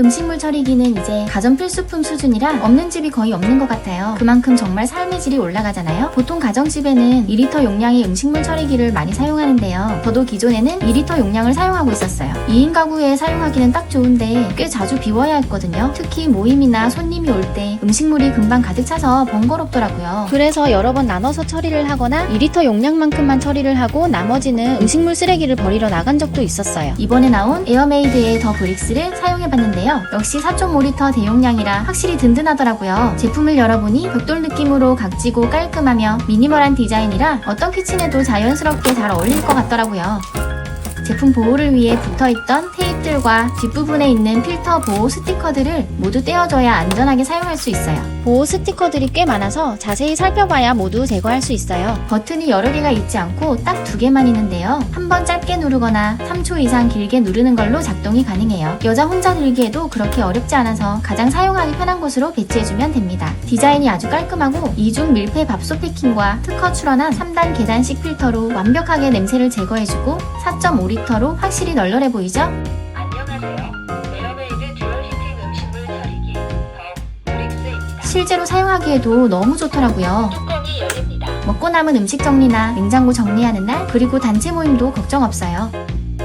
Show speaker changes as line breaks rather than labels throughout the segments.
음식물 처리기는 이제 가전 필수품 수준이라 없는 집이 거의 없는 것 같아요. 그만큼 정말 삶의 질이 올라가잖아요. 보통 가정집에는 2리터 용량의 음식물 처리기를 많이 사용하는데요. 저도 기존에는 2리터 용량을 사용하고 있었어요. 2인 가구에 사용하기는 딱 좋은데 꽤 자주 비워야 했거든요. 특히 모임이나 손님이 올 때 음식물이 금방 가득 차서 번거롭더라고요. 그래서 여러 번 나눠서 처리를 하거나 2리터 용량만큼만 처리를 하고 나머지는 음식물 쓰레기를 버리러 나간 적도 있었어요. 이번에 나온 에어메이드의 더 브릭스를 사용해봤는데 요. 역시 4.5리터 대용량이라 확실히 든든하더라고요. 제품을 열어보니 벽돌 느낌으로 각지고 깔끔하며 미니멀한 디자인이라 어떤 키친에도 자연스럽게 잘 어울릴 것 같더라고요. 제품 보호를 위해 붙어있던 테이프들과 뒷부분에 있는 필터 보호 스티커들을 모두 떼어줘야 안전하게 사용할 수 있어요. 보호 스티커들이 꽤 많아서 자세히 살펴봐야 모두 제거할 수 있어요. 버튼이 여러 개가 있지 않고 딱 두 개만 있는데요. 한 번 짧게 누르거나 3초 이상 길게 누르는 걸로 작동이 가능해요. 여자 혼자 들기에도 그렇게 어렵지 않아서 가장 사용하기 편한 곳으로 배치해주면 됩니다. 디자인이 아주 깔끔하고 이중 밀폐 밥솥 패킹과 특허 출원한 3단 계단식 필터로 완벽하게 냄새를 제거해주고 4.5 리터로 확실히 널널해 보이죠?
안녕하세요. 에어메이드 듀얼 히팅 음식물 처리기 더 브릭스입니다.
실제로 사용하기에도 너무 좋더라고요.
뚜껑이 열립니다.
먹고 남은 음식 정리나 냉장고 정리하는 날, 그리고 단체 모임도 걱정 없어요.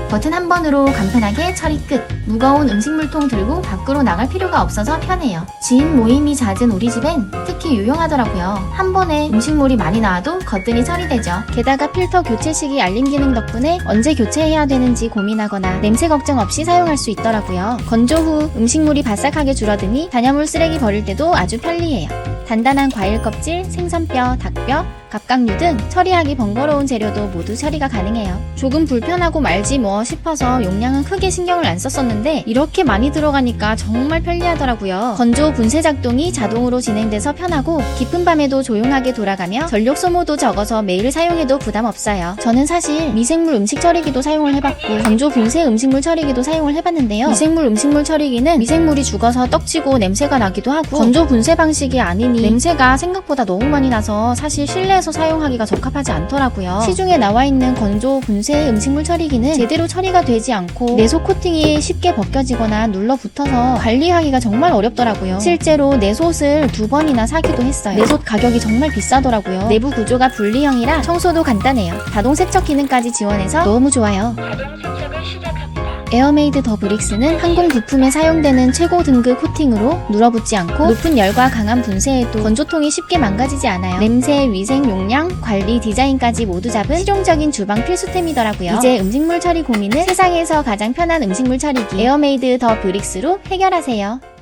버튼 한 번으로 간편하게 처리 끝. 무거운 음식물통 들고 밖으로 나갈 필요가 없어서 편해요. 지인 모임이 잦은 우리 집엔 특히 유용하더라고요. 한 번에 음식물이 많이 나와도 거뜬히 처리되죠. 게다가 필터 교체 시기 알림 기능 덕분에 언제 교체해야 되는지 고민하거나 냄새 걱정 없이 사용할 수 있더라고요. 건조 후 음식물이 바싹하게 줄어드니 단열물 쓰레기 버릴 때도 아주 편리해요. 단단한 과일 껍질, 생선뼈, 닭뼈, 갑각류 등 처리하기 번거로운 재료도 모두 처리가 가능해요. 조금 불편하고 말지 뭐 싶어서 용량은 크게 신경을 안 썼었는데 이렇게 많이 들어가니까 정말 편리하더라고요. 건조 분쇄 작동이 자동으로 진행돼서 편하고 깊은 밤에도 조용하게 돌아가며 전력 소모도 적어서 매일 사용해도 부담 없어요. 저는 사실 미생물 음식 처리기도 사용을 해봤고 건조 분쇄 음식물 처리기도 사용을 해봤는데요. 미생물 음식물 처리기는 미생물이 죽어서 떡지고 냄새가 나기도 하고 건조 분쇄 방식이 아니니 냄새가 생각보다 너무 많이 나서 사실 실내에서 사용하기가 적합하지 않더라고요. 시중에 나와 있는 건조 분쇄 음식물 처리기는 제대로 처리가 되지 않고 내소 코팅이 쉽게 벗겨지거나 눌러붙어서 관리하기가 정말 어렵더라고요. 실제로 내솥을 두 번이나 사기도 했어요. 내솥 가격이 정말 비싸더라고요. 내부 구조가 분리형이라 청소도 간단해요. 자동 세척 기능까지 지원해서 너무 좋아요.
자동 세척을 시작합니다.
에어메이드 더 브릭스는 항공 부품에 사용되는 최고 등급 코팅으로 눌어붙지 않고 높은 열과 강한 분쇄에도 건조통이 쉽게 망가지지 않아요. 냄새, 위생, 용량, 관리, 디자인까지 모두 잡은 실용적인 주방 필수템이더라고요. 이제 음식물 처리 고민은 세상에서 가장 편한 음식물 처리기 에어메이드 더 브릭스로 해결하세요.